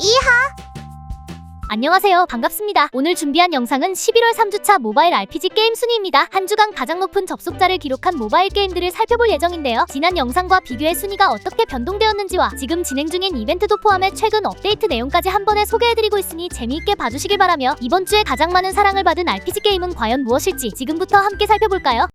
이하 안녕하세요. 반갑습니다. 오늘 준비한 영상은 11월 3주차 모바일 RPG 게임 순위입니다. 한 주간 가장 높은 접속자를 기록한 모바일 게임들을 살펴볼 예정인데요. 지난 영상과 비교해 순위가 어떻게 변동되었는지와 지금 진행 중인 이벤트도 포함해 최근 업데이트 내용까지 한 번에 소개해드리고 있으니 재미있게 봐주시길 바라며 이번 주에 가장 많은 사랑을 받은 RPG 게임은 과연 무엇일지 지금부터 함께 살펴볼까요?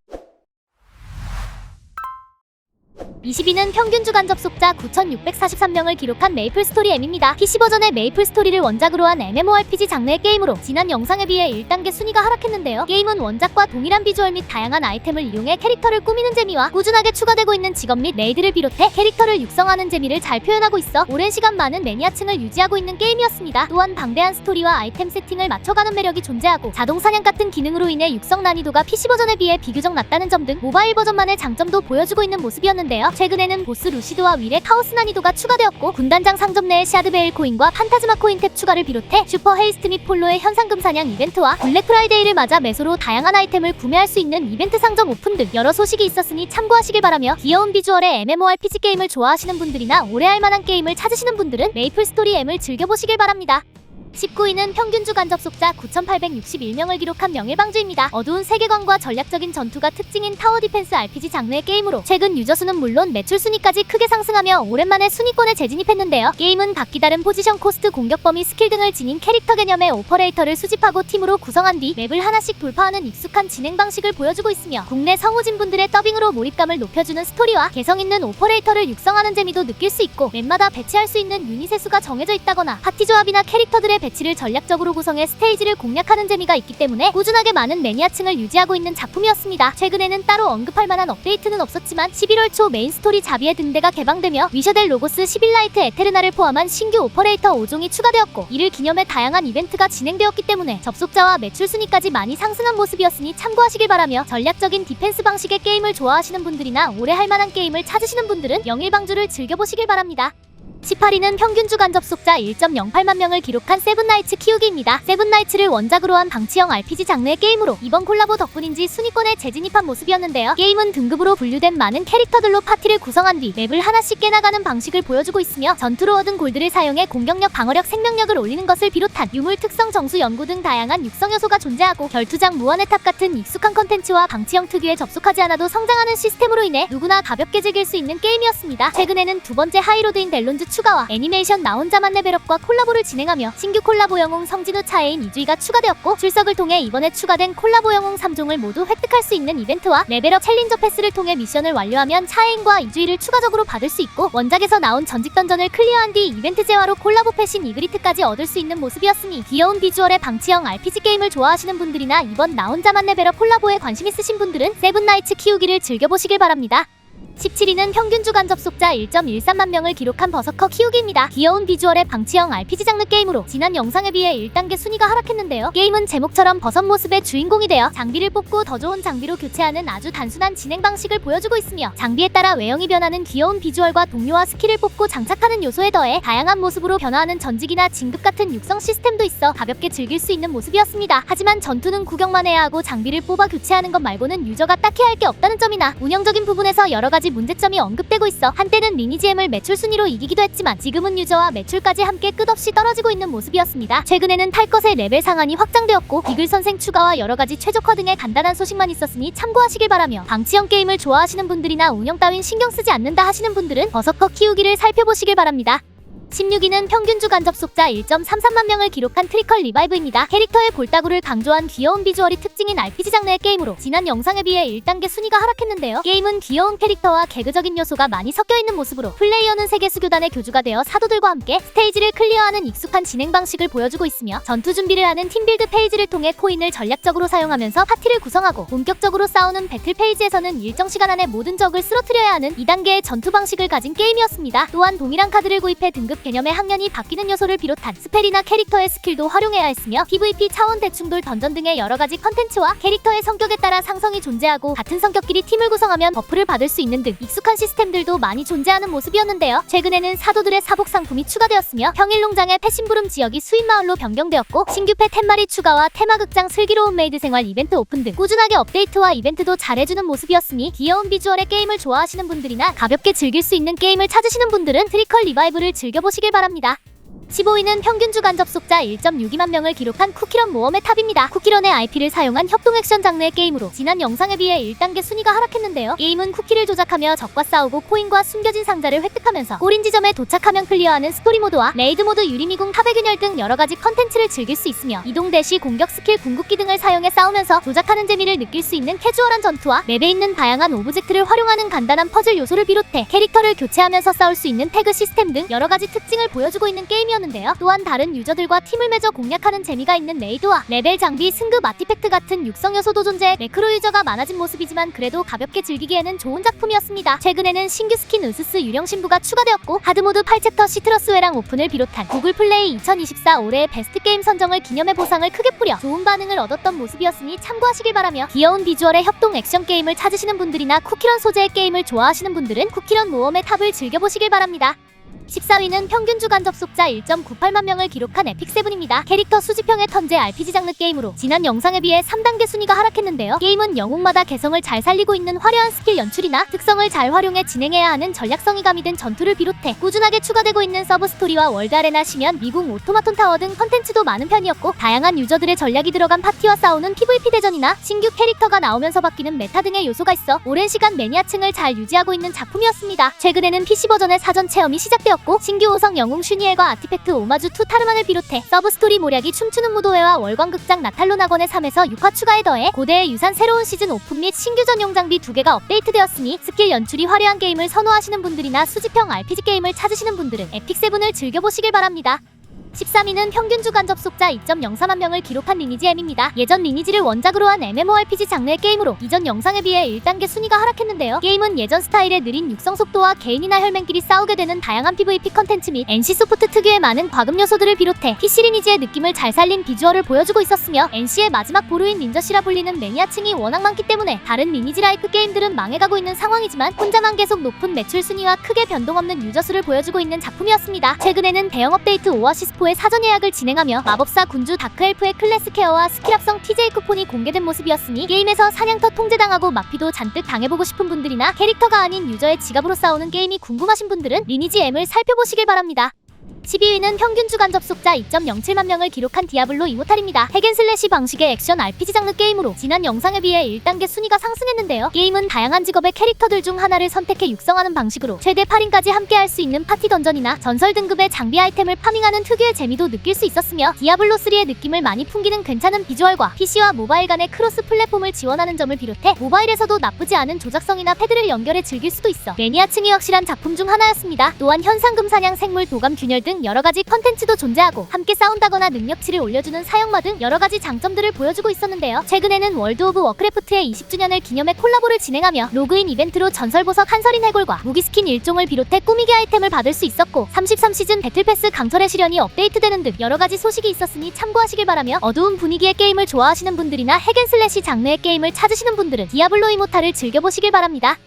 20위는 평균 주간 접속자 9,643명을 기록한 메이플 스토리 M입니다. PC 버전의 메이플 스토리를 원작으로 한 MMORPG 장르의 게임으로 지난 영상에 비해 1단계 순위가 하락했는데요. 게임은 원작과 동일한 비주얼 및 다양한 아이템을 이용해 캐릭터를 꾸미는 재미와 꾸준하게 추가되고 있는 직업 및 레이드를 비롯해 캐릭터를 육성하는 재미를 잘 표현하고 있어 오랜 시간 많은 매니아층을 유지하고 있는 게임이었습니다. 또한 방대한 스토리와 아이템 세팅을 맞춰가는 매력이 존재하고 자동 사냥 같은 기능으로 인해 육성 난이도가 PC 버전에 비해 비교적 낮다는 점 등 모바일 버전만의 장점도 보여주고 있는 모습이었는데요. 최근에는 보스 루시드와 윌의 카오스 난이도가 추가되었고 군단장 상점 내의 샤드베일 코인과 판타즈마 코인 탭 추가를 비롯해 슈퍼 헤이스트 및 폴로의 현상금 사냥 이벤트와 블랙 프라이데이를 맞아 매소로 다양한 아이템을 구매할 수 있는 이벤트 상점 오픈 등 여러 소식이 있었으니 참고하시길 바라며 귀여운 비주얼의 MMORPG 게임을 좋아하시는 분들이나 오래 할 만한 게임을 찾으시는 분들은 메이플 스토리 M을 즐겨보시길 바랍니다. 19위는 평균 주간 접속자 9,861명을 기록한 명일방주입니다. 어두운 세계관과 전략적인 전투가 특징인 타워 디펜스 RPG 장르의 게임으로 최근 유저 수는 물론 매출 순위까지 크게 상승하며 오랜만에 순위권에 재진입했는데요. 게임은 각기 다른 포지션 코스트 공격 범위 스킬 등을 지닌 캐릭터 개념의 오퍼레이터를 수집하고 팀으로 구성한 뒤 맵을 하나씩 돌파하는 익숙한 진행 방식을 보여주고 있으며 국내 성우진 분들의 더빙으로 몰입감을 높여주는 스토리와 개성 있는 오퍼레이터를 육성하는 재미도 느낄 수 있고 맵마다 배치할 수 있는 유닛의 수가 정해져 있다거나 파티 조합이나 캐릭터들의 배치를 전략적으로 구성해 스테이지를 공략하는 재미가 있기 때문에 꾸준하게 많은 매니아층을 유지하고 있는 작품이었습니다. 최근에는 따로 언급할 만한 업데이트는 없었지만 11월 초 메인 스토리 자비의 등대가 개방되며 위셔델 로고스 11라이트 에테르나를 포함한 신규 오퍼레이터 5종이 추가되었고 이를 기념해 다양한 이벤트가 진행되었기 때문에 접속자와 매출 순위까지 많이 상승한 모습이었으니 참고하시길 바라며 전략적인 디펜스 방식의 게임을 좋아하시는 분들이나 오래 할 만한 게임을 찾으시는 분들은 영일방주를 즐겨보시길 바랍니다. 18위는 평균 주간 접속자 1.08만 명을 기록한 세븐나이츠 키우기입니다. 세븐나이츠를 원작으로 한 방치형 RPG 장르의 게임으로 이번 콜라보 덕분인지 순위권에 재진입한 모습이었는데요. 게임은 등급으로 분류된 많은 캐릭터들로 파티를 구성한 뒤 맵을 하나씩 깨나가는 방식을 보여주고 있으며 전투로 얻은 골드를 사용해 공격력, 방어력, 생명력을 올리는 것을 비롯한 유물 특성, 정수, 연구 등 다양한 육성 요소가 존재하고 결투장, 무한의 탑 같은 익숙한 컨텐츠와 방치형 특유의 접속하지 않아도 성장하는 시스템으로 인해 누구나 가볍게 즐길 수 있는 게임이었습니다. 최근에는 두 번째 하이로드인 델론즈 추가와 애니메이션 나 혼자만 레벨업과 콜라보를 진행하며 신규 콜라보 영웅 성진우 차예인 이주희가 추가되었고 출석을 통해 이번에 추가된 콜라보 영웅 3종을 모두 획득할 수 있는 이벤트와 레벨업 챌린저 패스를 통해 미션을 완료하면 차예인과 이주희를 추가적으로 받을 수 있고 원작에서 나온 전직 던전을 클리어한 뒤 이벤트 재화로 콜라보 패신 이그리트까지 얻을 수 있는 모습이었으니 귀여운 비주얼의 방치형 RPG 게임을 좋아하시는 분들이나 이번 나 혼자만 레벨업 콜라보에 관심 있으신 분들은 세븐나이츠 키우기를 즐겨보시길 바랍니다. 17위는 평균 주간 접속자 1.13만 명을 기록한 버서커 키우기입니다. 귀여운 비주얼의 방치형 RPG 장르 게임으로 지난 영상에 비해 1단계 순위가 하락했는데요. 게임은 제목처럼 버섯 모습의 주인공이 되어 장비를 뽑고 더 좋은 장비로 교체하는 아주 단순한 진행 방식을 보여주고 있으며 장비에 따라 외형이 변하는 귀여운 비주얼과 동료와 스킬을 뽑고 장착하는 요소에 더해 다양한 모습으로 변화하는 전직이나 진급 같은 육성 시스템도 있어 가볍게 즐길 수 있는 모습이었습니다. 하지만 전투는 구경만 해야 하고 장비를 뽑아 교체하는 것 말고는 유저가 딱히 할 게 없다는 점이나 운영적인 부분에서 여러 가지 문제점이 언급되고 있어 한때는 리니지엠을 매출 순위로 이기기도 했지만 지금은 유저와 매출까지 함께 끝없이 떨어지고 있는 모습이었습니다. 최근에는 탈 것의 레벨 상한이 확장되었고 비글 선생 추가와 여러 가지 최적화 등의 간단한 소식만 있었으니 참고하시길 바라며 방치형 게임을 좋아하시는 분들이나 운영 따윈 신경 쓰지 않는다 하시는 분들은 버서커 키우기를 살펴보시길 바랍니다. 16위는 평균 주간 접속자 1.33만 명을 기록한 트리컬 리바이브입니다. 캐릭터의 볼따구를 강조한 귀여운 비주얼이 특징인 RPG 장르의 게임으로 지난 영상에 비해 1단계 순위가 하락했는데요. 게임은 귀여운 캐릭터와 개그적인 요소가 많이 섞여 있는 모습으로 플레이어는 세계 수교단의 교주가 되어 사도들과 함께 스테이지를 클리어하는 익숙한 진행 방식을 보여주고 있으며 전투 준비를 하는 팀빌드 페이지를 통해 코인을 전략적으로 사용하면서 파티를 구성하고 본격적으로 싸우는 배틀 페이지에서는 일정 시간 안에 모든 적을 쓰러뜨려야 하는 2단계의 전투 방식을 가진 게임이었습니다. 또한 동일한 카드를 구입해 등급 개념의 학년이 바뀌는 요소를 비롯한 스펠이나 캐릭터의 스킬도 활용해야 했으며 PVP 차원 대충돌 던전 등의 여러 가지 컨텐츠와 캐릭터의 성격에 따라 상성이 존재하고 같은 성격끼리 팀을 구성하면 버프를 받을 수 있는 등 익숙한 시스템들도 많이 존재하는 모습이었는데요. 최근에는 사도들의 사복 상품이 추가되었으며 평일농장의 패신부름 지역이 수입마을로 변경되었고 신규 펫 10마리 추가와 테마극장 슬기로운 메이드 생활 이벤트 오픈 등 꾸준하게 업데이트와 이벤트도 잘해주는 모습이었으니 귀여운 비주얼의 게임을 좋아하시는 분들이나 가볍게 즐길 수 있는 게임을 찾으시는 분들은 트리컬 리바이브를 즐겨보시 길 바랍니다. 15위는 평균 주간 접속자 1.62만 명을 기록한 쿠키런 모험의 탑입니다. 쿠키런의 IP를 사용한 협동 액션 장르의 게임으로 지난 영상에 비해 1단계 순위가 하락했는데요. 게임은 쿠키를 조작하며 적과 싸우고 코인과 숨겨진 상자를 획득하면서 꼬린 지점에 도착하면 클리어하는 스토리 모드와 레이드 모드 유리미궁 탑의 균열 등 여러 가지 컨텐츠를 즐길 수 있으며 이동 대시 공격 스킬 궁극기 등을 사용해 싸우면서 조작하는 재미를 느낄 수 있는 캐주얼한 전투와 맵에 있는 다양한 오브젝트를 활용하는 간단한 퍼즐 요소를 비롯해 캐릭터를 교체하면서 싸울 수 있는 태그 시스템 등 여러 가지 특징을 보여주고 있는 게임이 었는데요. 또한 다른 유저들과 팀을 맺어 공략하는 재미가 있는 레이드와 레벨 장비, 승급 아티팩트 같은 육성 요소도 존재해 매크로 유저가 많아진 모습이지만 그래도 가볍게 즐기기에는 좋은 작품이었습니다. 최근에는 신규 스킨 으스스 유령 신부가 추가되었고 하드모드 8챕터 시트러스웨랑 오픈을 비롯한 구글 플레이 2024 올해의 베스트 게임 선정을 기념해 보상을 크게 뿌려 좋은 반응을 얻었던 모습이었으니 참고하시길 바라며 귀여운 비주얼의 협동 액션 게임을 찾으시는 분들이나 쿠키런 소재의 게임을 좋아하시는 분들은 쿠키런 모험의 탑을 즐겨보시길 바랍니다. 14위는 평균 주간 접속자 1.98만 명을 기록한 에픽세븐입니다. 캐릭터 수집형의 턴제 RPG 장르 게임으로 지난 영상에 비해 3단계 순위가 하락했는데요. 게임은 영웅마다 개성을 잘 살리고 있는 화려한 스킬 연출이나 특성을 잘 활용해 진행해야 하는 전략성이 가미된 전투를 비롯해 꾸준하게 추가되고 있는 서브 스토리와 월드 아레나 시면 미궁 오토마톤 타워 등 컨텐츠도 많은 편이었고 다양한 유저들의 전략이 들어간 파티와 싸우는 PVP 대전이나 신규 캐릭터가 나오면서 바뀌는 메타 등의 요소가 있어 오랜 시간 매니아층을 잘 유지하고 있는 작품이었습니다. 최근에는 PC 버전의 사전 체험이 시작되었 고 신규 호성 영웅 슈니엘과 아티팩트 오마주 투 타르만을 비롯해 서브 스토리 모략이 춤추는 무도회와 월광극장 나탈로 낙원의 3에서 6화 추가에 더해 고대의 유산 새로운 시즌 오픈 및 신규 전용 장비 두 개가 업데이트되었으니 스킬 연출이 화려한 게임을 선호하시는 분들이나 수집형 RPG 게임을 찾으시는 분들은 에픽세븐을 즐겨보시길 바랍니다. 13위는 평균 주간 접속자 2.04만 명을 기록한 리니지 M입니다. 예전 리니지를 원작으로 한 MMORPG 장르의 게임으로 이전 영상에 비해 1단계 순위가 하락했는데요. 게임은 예전 스타일의 느린 육성 속도와 개인이나 혈맹끼리 싸우게 되는 다양한 PVP 컨텐츠 및 NC소프트 특유의 많은 과금 요소들을 비롯해 PC 리니지의 느낌을 잘 살린 비주얼을 보여주고 있었으며 NC의 마지막 보루인 닌저시라 불리는 매니아층이 워낙 많기 때문에 다른 리니지 라이크 게임들은 망해가고 있는 상황이지만 혼자만 계속 높은 매출 순위와 크게 변동 없는 유저 수를 보여주고 있는 작품이었습니다. 최근에는 대형 업데이트 오아시스 의 사전 예약을 진행하며 마법사 군주 다크엘프의 클래스 케어와 스킬합성 TJ 쿠폰이 공개된 모습이었으니 게임에서 사냥터 통제당하고 마피도 잔뜩 당해보고 싶은 분들이나 캐릭터가 아닌 유저의 지갑으로 싸우는 게임이 궁금하신 분들은 리니지 M을 살펴보시길 바랍니다. 12위는 평균 주간 접속자 2.07만 명을 기록한 디아블로 이모탈입니다. 핵앤슬래시 방식의 액션 RPG 장르 게임으로 지난 영상에 비해 1단계 순위가 상승했는데요. 게임은 다양한 직업의 캐릭터들 중 하나를 선택해 육성하는 방식으로 최대 8인까지 함께 할 수 있는 파티 던전이나 전설 등급의 장비 아이템을 파밍하는 특유의 재미도 느낄 수 있었으며 디아블로3의 느낌을 많이 풍기는 괜찮은 비주얼과 PC와 모바일 간의 크로스 플랫폼을 지원하는 점을 비롯해 모바일에서도 나쁘지 않은 조작성이나 패드를 연결해 즐길 수도 있어 매니아층이 확실한 작품 중 하나였습니다. 또한 현상금 사냥 생물 도감 균열 등 여러 가지 컨텐츠도 존재하고 함께 싸운다거나 능력치를 올려주는 사용마 등 여러 가지 장점들을 보여주고 있었는데요. 최근에는 월드 오브 워크래프트의 20주년을 기념해 콜라보를 진행하며 로그인 이벤트로 전설 보석 한설인 해골과 무기 스킨 일종을 비롯해 꾸미기 아이템을 받을 수 있었고 33시즌 배틀패스 강철의 시련이 업데이트되는 등 여러 가지 소식이 있었으니 참고하시길 바라며 어두운 분위기의 게임을 좋아하시는 분들이나 핵앤슬래시 장르의 게임을 찾으시는 분들은 디아블로 이모탈을 즐겨보시길 바랍니다.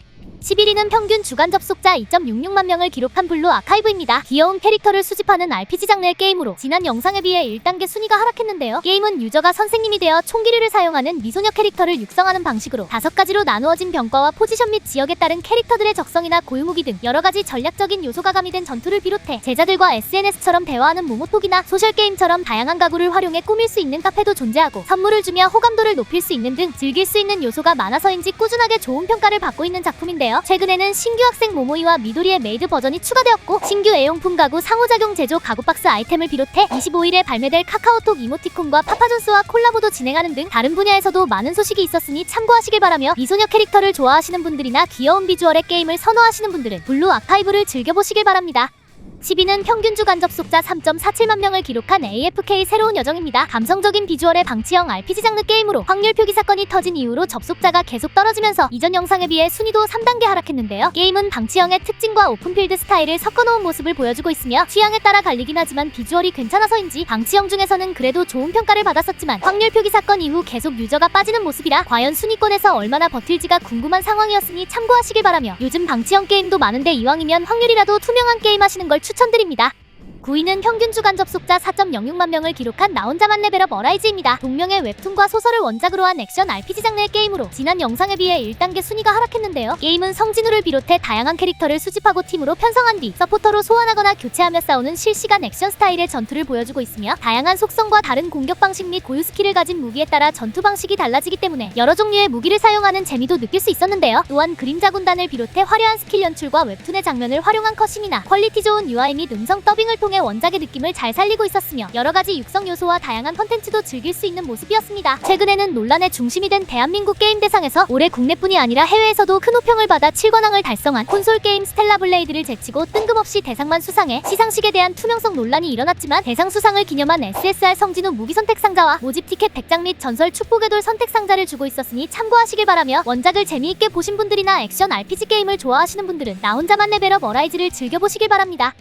11위는 평균 주간 접속자 2.66만 명을 기록한 블루 아카이브입니다. 귀여운 캐릭터를 수집하는 RPG 장르의 게임으로 지난 영상에 비해 1단계 순위가 하락했는데요. 게임은 유저가 선생님이 되어 총기류를 사용하는 미소녀 캐릭터를 육성하는 방식으로 다섯 가지로 나누어진 병과와 포지션 및 지역에 따른 캐릭터들의 적성이나 고유무기 등 여러 가지 전략적인 요소가 가미된 전투를 비롯해 제자들과 SNS처럼 대화하는 모모톡이나 소셜 게임처럼 다양한 가구를 활용해 꾸밀 수 있는 카페도 존재하고 선물을 주며 호감도를 높일 수 있는 등 즐길 수 있는 요소가 많아서인지 꾸준하게 좋은 평가를 받고 있는 작품인 데요. 최근에는 신규 학생 모모이와 미도리의 메이드 버전이 추가되었고 신규 애용품 가구 상호작용 제조 가구 박스 아이템을 비롯해 25일에 발매될 카카오톡 이모티콘과 파파존스와 콜라보도 진행하는 등 다른 분야에서도 많은 소식이 있었으니 참고하시길 바라며 미소녀 캐릭터를 좋아하시는 분들이나 귀여운 비주얼의 게임을 선호하시는 분들은 블루 아카이브를 즐겨보시길 바랍니다. 10위는 평균 주간 접속자 3.47만 명을 기록한 AFK 새로운 여정입니다. 감성적인 비주얼의 방치형 RPG 장르 게임으로 확률 표기 사건이 터진 이후로 접속자가 계속 떨어지면서 이전 영상에 비해 순위도 3단계 하락했는데요. 게임은 방치형의 특징과 오픈필드 스타일을 섞어놓은 모습을 보여주고 있으며 취향에 따라 갈리긴 하지만 비주얼이 괜찮아서인지 방치형 중에서는 그래도 좋은 평가를 받았었지만 확률 표기 사건 이후 계속 유저가 빠지는 모습이라 과연 순위권에서 얼마나 버틸지가 궁금한 상황이었으니 참고하시길 바라며 요즘 방치형 게임도 많은데 이왕이면 확률이라도 투명한 게임 하시는 걸 추천드립니다. 9위는 평균 주간 접속자 4.06만 명을 기록한 나 혼자만 레벨업 어라이즈입니다. 동명의 웹툰과 소설을 원작으로 한 액션 RPG 장르의 게임으로 지난 영상에 비해 1단계 순위가 하락했는데요. 게임은 성진우를 비롯해 다양한 캐릭터를 수집하고 팀으로 편성한 뒤 서포터로 소환하거나 교체하며 싸우는 실시간 액션 스타일의 전투를 보여주고 있으며 다양한 속성과 다른 공격 방식 및 고유 스킬을 가진 무기에 따라 전투 방식이 달라지기 때문에 여러 종류의 무기를 사용하는 재미도 느낄 수 있었는데요. 또한 그림자 군단을 비롯해 화려한 스킬 연출과 웹툰의 장면을 활용한 컷신이나 퀄리티 좋은 UI 및 음성 더빙을 통해 원작의 느낌을 잘 살리고 있었으며 여러 가지 육성 요소와 다양한 컨텐츠도 즐길 수 있는 모습이었습니다. 최근에는 논란의 중심이 된 대한민국 게임 대상에서 올해 국내뿐이 아니라 해외에서도 큰 호평을 받아 7관왕을 달성한 콘솔 게임 스텔라 블레이드를 제치고 뜬금없이 대상만 수상해 시상식에 대한 투명성 논란이 일어났지만 대상 수상을 기념한 SSR 성진우 무기 선택 상자와 모집 티켓 100장 및 전설 축복의 돌 선택 상자를 주고 있었으니 참고하시길 바라며 원작을 재미있게 보신 분들이나 액션 RPG 게임을 좋아하시는 분들은 나 혼자만 레벨업 어라이즈를 즐겨보시길 바랍니다.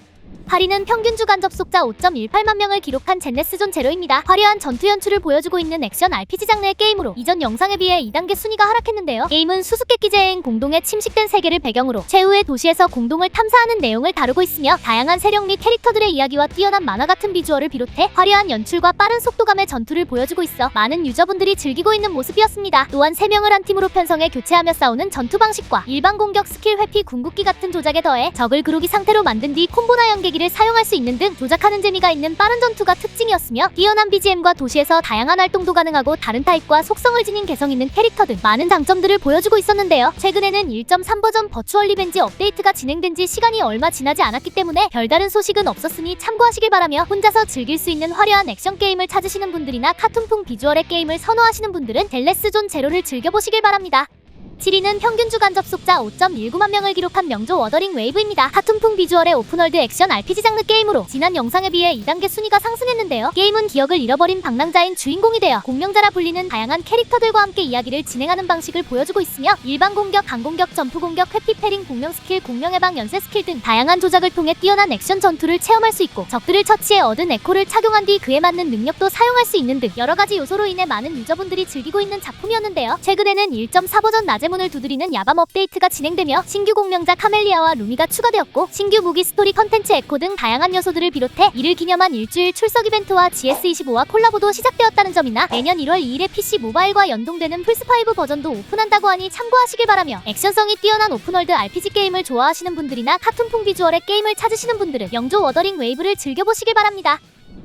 8위는 평균 주간 접속자 5.18만 명을 기록한 젠네스존 제로입니다. 화려한 전투 연출을 보여주고 있는 액션 RPG 장르의 게임으로 이전 영상에 비해 2단계 순위가 하락했는데요. 게임은 수수께끼 제행 공동에 침식된 세계를 배경으로 최후의 도시에서 공동을 탐사하는 내용을 다루고 있으며 다양한 세력 및 캐릭터들의 이야기와 뛰어난 만화 같은 비주얼을 비롯해 화려한 연출과 빠른 속도감의 전투를 보여주고 있어 많은 유저분들이 즐기고 있는 모습이었습니다. 또한 3명을 한 팀으로 편성해 교체하며 싸우는 전투 방식과 일반 공격 스킬 회피 궁극기 같은 조작에 더해 적을 그루기 상태로 만든 뒤 콤보나 연계 기를 사용할 수 있는 등 조작하는 재미가 있는 빠른 전투가 특징이었으며 뛰어난 BGM과 도시에서 다양한 활동도 가능하고 다른 타입과 속성을 지닌 개성 있는 캐릭터 등 많은 장점들을 보여주고 있었는데요. 최근에는 1.3 버전 버추얼 리벤지 업데이트가 진행된 지 시간이 얼마 지나지 않았기 때문에 별다른 소식은 없었으니 참고하시길 바라며 혼자서 즐길 수 있는 화려한 액션 게임을 찾으시는 분들이나 카툰풍 비주얼의 게임을 선호하시는 분들은 델레스존 제로를 즐겨보시길 바랍니다. 7위는 평균 주간 접속자 5.19만 명을 기록한 명조 워더링 웨이브입니다. 카툰풍 비주얼의 오픈월드 액션 RPG 장르 게임으로 지난 영상에 비해 2단계 순위가 상승했는데요. 게임은 기억을 잃어버린 방랑자인 주인공이 되어 공명자라 불리는 다양한 캐릭터들과 함께 이야기를 진행하는 방식을 보여주고 있으며 일반 공격, 강공격, 점프 공격, 회피 패링, 공명 스킬, 공명 해방, 연쇄 스킬 등 다양한 조작을 통해 뛰어난 액션 전투를 체험할 수 있고 적들을 처치해 얻은 에코를 착용한 뒤 그에 맞는 능력도 사용할 수 있는 등 여러 가지 요소로 인해 많은 유저분들이 즐기고 있는 작품이었는데요. 최근에는 1.4 버전 낮에 문을 두드리는 야밤 업데이트가 진행되며 신규 공명자 카멜리아와 루미가 추가되었고 신규 무기 스토리 컨텐츠 에코 등 다양한 요소들을 비롯해 이를 기념한 일주일 출석 이벤트와 GS25와 콜라보도 시작되었다는 점이나 내년 1월 2일에 PC 모바일과 연동되는 플스5 버전도 오픈한다고 하니 참고하시길 바라며 액션성이 뛰어난 오픈월드 RPG 게임을 좋아하시는 분들이나 카툰풍 비주얼의 게임을 찾으시는 분들은 영조 워더링 웨이브를 즐겨보시길 바랍니다.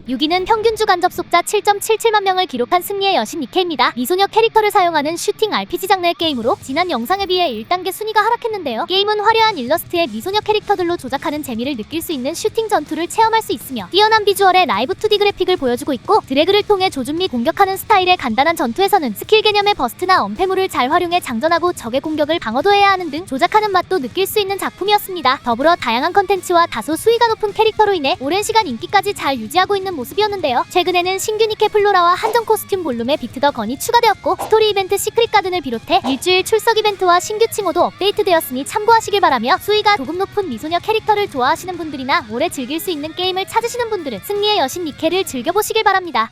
6위는 평균 주간 접속자 7.77만 명을 기록한 승리의 여신 니케입니다. 미소녀 캐릭터를 사용하는 슈팅 RPG 장르의 게임으로 지난 영상에 비해 1단계 순위가 하락했는데요. 게임은 화려한 일러스트의 미소녀 캐릭터들로 조작하는 재미를 느낄 수 있는 슈팅 전투를 체험할 수 있으며 뛰어난 비주얼의 라이브 2D 그래픽을 보여주고 있고 드래그를 통해 조준 및 공격하는 스타일의 간단한 전투에서는 스킬 개념의 버스트나 엄폐물을 잘 활용해 장전하고 적의 공격을 방어도 해야 하는 등 조작하는 맛도 느낄 수 있는 작품이었습니다. 더불어 다양한 컨텐츠와 다소 수위가 높은 캐릭터로 인해 오랜 시간 인기까지 잘 유지하고 있는 모습이었는데요. 최근에는 신규 니케 플로라와 한정 코스튬 볼룸의 비트 더 건이 추가되었고 스토리 이벤트 시크릿 가든을 비롯해 일주일 출석 이벤트와 신규 칭호도 업데이트되었으니 참고하시길 바라며 수위가 조금 높은 미소녀 캐릭터를 좋아하시는 분들이나 오래 즐길 수 있는 게임을 찾으시는 분들은 승리의 여신 니케를 즐겨보시길 바랍니다.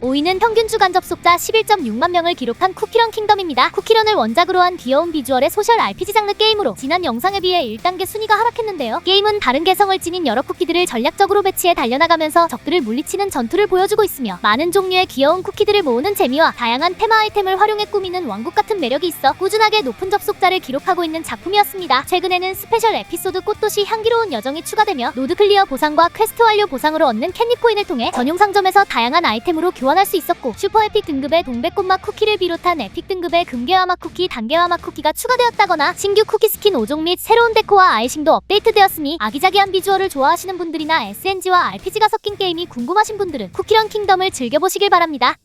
5위는 평균 주간 접속자 11.6만 명을 기록한 쿠키런 킹덤입니다. 쿠키런을 원작으로 한 귀여운 비주얼의 소셜 RPG 장르 게임으로 지난 영상에 비해 1단계 순위가 하락했는데요. 게임은 다른 개성을 지닌 여러 쿠키들을 전략적으로 배치해 달려나가면서 적들을 물리치는 전투를 보여주고 있으며 많은 종류의 귀여운 쿠키들을 모으는 재미와 다양한 테마 아이템을 활용해 꾸미는 왕국 같은 매력이 있어 꾸준하게 높은 접속자를 기록하고 있는 작품이었습니다. 최근에는 스페셜 에피소드 꽃도시 향기로운 여정이 추가되며 노드 클리어 보상과 퀘스트 완료 보상으로 얻는 캔디 코인을 통해 전용 상점에서 다양한 아이템으로 교환 할 수 있었고 슈퍼 에픽 등급의 동백꽃마 쿠키를 비롯한 에픽 등급의 금괴화마 쿠키, 단계화마 쿠키가 추가되었다거나 신규 쿠키 스킨 5종 및 새로운 데코와 아이싱도 업데이트되었으니 아기자기한 비주얼을 좋아하시는 분들이나 SNG와 RPG가 섞인 게임이 궁금하신 분들은 쿠키런 킹덤을 즐겨보시길 바랍니다.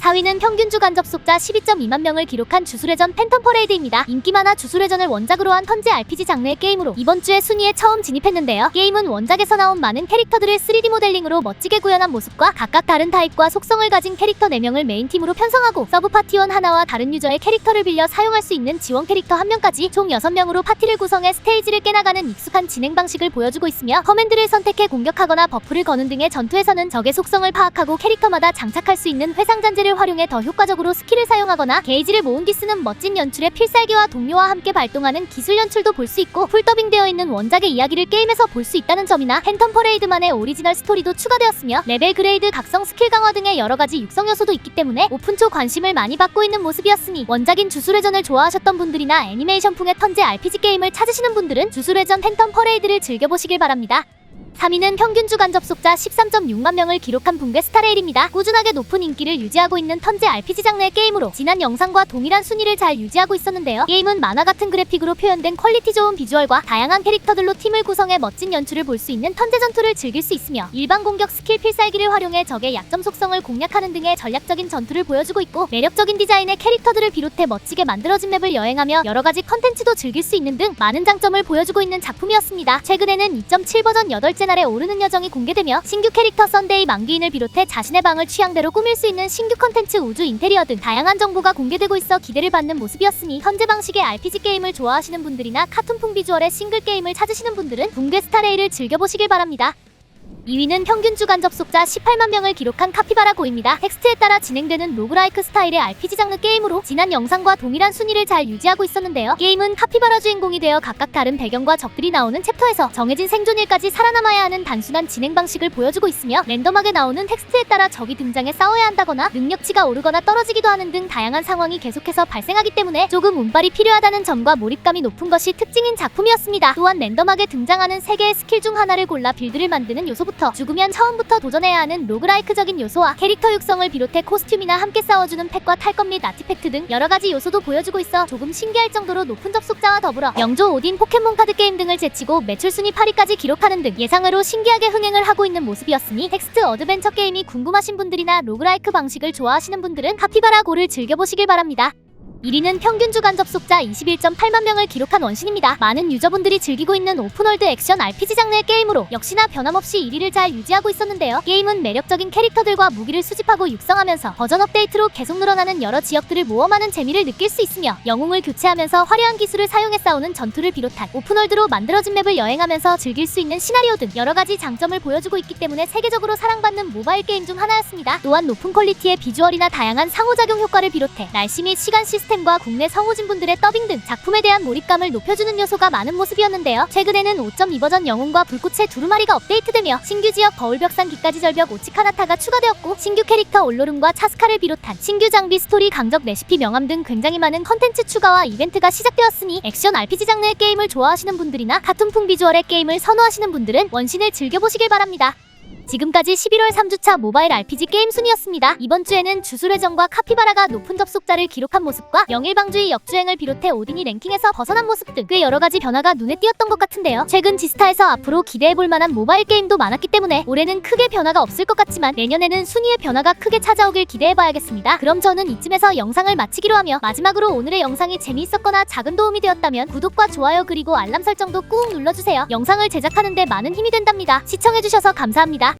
4위는 평균 주간 접속자 12.2만 명을 기록한 주술회전 팬텀 퍼레이드입니다. 인기 많아 주술회전을 원작으로 한 턴제 RPG 장르의 게임으로 이번 주에 순위에 처음 진입했는데요. 게임은 원작에서 나온 많은 캐릭터들을 3D 모델링으로 멋지게 구현한 모습과 각각 다른 타입과 속성을 가진 캐릭터 4명을 메인팀으로 편성하고 서브 파티원 하나와 다른 유저의 캐릭터를 빌려 사용할 수 있는 지원 캐릭터 1명까지 총 6명으로 파티를 구성해 스테이지를 깨나가는 익숙한 진행 방식을 보여주고 있으며 커맨드를 선택해 공격하거나 버프를 거는 등의 전투에서는 적의 속성을 파악하고 캐릭터마다 장착할 수 있는 회상 잔재를 필살기를 활용해 더 효과적으로 스킬을 사용하거나 게이지를 모은 뒤 쓰는 멋진 연출의 필살기와 동료와 함께 발동하는 기술 연출도 볼 수 있고 풀더빙되어 있는 원작의 이야기를 게임에서 볼 수 있다는 점이나 팬텀 퍼레이드만의 오리지널 스토리도 추가되었으며 레벨 그레이드 각성 스킬 강화 등의 여러 가지 육성 요소도 있기 때문에 오픈 초 관심을 많이 받고 있는 모습이었으니 원작인 주술회전을 좋아하셨던 분들이나 애니메이션풍의 턴제 RPG 게임을 찾으시는 분들은 주술회전 팬텀 퍼레이드를 즐겨보시길 바랍니다. 3위는 평균 주간 접속자 13.6만 명을 기록한 붕괴 스타레일입니다. 꾸준하게 높은 인기를 유지하고 있는 턴제 RPG 장르의 게임으로 지난 영상과 동일한 순위를 잘 유지하고 있었는데요. 게임은 만화 같은 그래픽으로 표현된 퀄리티 좋은 비주얼과 다양한 캐릭터들로 팀을 구성해 멋진 연출을 볼 수 있는 턴제 전투를 즐길 수 있으며 일반 공격 스킬 필살기를 활용해 적의 약점 속성을 공략하는 등의 전략적인 전투를 보여주고 있고 매력적인 디자인의 캐릭터들을 비롯해 멋지게 만들어진 맵을 여행하며 여러 가지 컨텐츠도 즐길 수 있는 등 많은 장점을 보여주고 있는 작품이었습니다. 최근에는 2.7 버전 8째 날에 오르는 여정이 공개되며 신규 캐릭터 썬데이 만기인을 비롯해 자신의 방을 취향대로 꾸밀 수 있는 신규 컨텐츠 우주 인테리어 등 다양한 정보가 공개되고 있어 기대를 받는 모습이었으니 현재 방식의 RPG 게임을 좋아하시는 분들이나 카툰풍 비주얼의 싱글 게임을 찾으시는 분들은 붕괴 스타레이를 즐겨보시길 바랍니다. 2위는 평균 주간 접속자 18만 명을 기록한 카피바라 고입니다. 텍스트에 따라 진행되는 로그라이크 스타일의 RPG 장르 게임으로 지난 영상과 동일한 순위를 잘 유지하고 있었는데요. 게임은 카피바라 주인공이 되어 각각 다른 배경과 적들이 나오는 챕터에서 정해진 생존일까지 살아남아야 하는 단순한 진행 방식을 보여주고 있으며 랜덤하게 나오는 텍스트에 따라 적이 등장해 싸워야 한다거나 능력치가 오르거나 떨어지기도 하는 등 다양한 상황이 계속해서 발생하기 때문에 조금 운빨이 필요하다는 점과 몰입감이 높은 것이 특징인 작품이었습니다. 또한 랜덤하게 등장하는 3개의 스킬 중 하나를 골라 빌드를 만드는 요소부 터 죽으면 처음부터 도전해야 하는 로그라이크적인 요소와 캐릭터 육성을 비롯해 코스튬이나 함께 싸워주는 팩과 탈것 및 아티팩트 등 여러 가지 요소도 보여주고 있어 조금 신기할 정도로 높은 접속자와 더불어 영조 오딘 포켓몬 카드 게임 등을 제치고 매출 순위 8위까지 기록하는 등 예상으로 신기하게 흥행을 하고 있는 모습이었으니 텍스트 어드벤처 게임이 궁금하신 분들이나 로그라이크 방식을 좋아하시는 분들은 카피바라 고를 즐겨보시길 바랍니다. 1위는 평균 주간 접속자 21.8만 명을 기록한 원신입니다. 많은 유저분들이 즐기고 있는 오픈월드 액션 RPG 장르의 게임으로 역시나 변함없이 1위를 잘 유지하고 있었는데요. 게임은 매력적인 캐릭터들과 무기를 수집하고 육성하면서 버전 업데이트로 계속 늘어나는 여러 지역들을 모험하는 재미를 느낄 수 있으며 영웅을 교체하면서 화려한 기술을 사용해 싸우는 전투를 비롯한 오픈월드로 만들어진 맵을 여행하면서 즐길 수 있는 시나리오 등 여러 가지 장점을 보여주고 있기 때문에 세계적으로 사랑받는 모바일 게임 중 하나였습니다. 또한 높은 퀄리티의 비주얼이나 다양한 상호작용 효과를 비롯해 날씨 및 시간 시스템 과 국내 성우진 분들의 더빙 등 작품에 대한 몰입감을 높여주는 요소가 많은 모습이었는데요. 최근에는 5.2 버전 영웅과 불꽃의 두루마리가 업데이트되며 신규 지역 거울벽산 기까지 절벽 오치카나타가 추가되었고 신규 캐릭터 올로름과 차스카를 비롯한 신규 장비 스토리 강적 레시피 명함 등 굉장히 많은 컨텐츠 추가와 이벤트가 시작되었으니 액션 RPG 장르의 게임을 좋아하시는 분들이나 카툰풍 비주얼의 게임을 선호하시는 분들은 원신을 즐겨보시길 바랍니다. 지금까지 11월 3주차 모바일 RPG 게임 순위였습니다. 이번 주에는 주술회전과 카피바라가 높은 접속자를 기록한 모습과 영일방주의 역주행을 비롯해 오딘이 랭킹에서 벗어난 모습 등 꽤 여러 가지 변화가 눈에 띄었던 것 같은데요. 최근 지스타에서 앞으로 기대해볼 만한 모바일 게임도 많았기 때문에 올해는 크게 변화가 없을 것 같지만 내년에는 순위의 변화가 크게 찾아오길 기대해봐야겠습니다. 그럼 저는 이쯤에서 영상을 마치기로 하며 마지막으로 오늘의 영상이 재미있었거나 작은 도움이 되었다면 구독과 좋아요 그리고 알람 설정도 꾹 눌러주세요. 영상을 제작하는데 많은 힘이 된답니다. 시청해주셔서 감사합니다.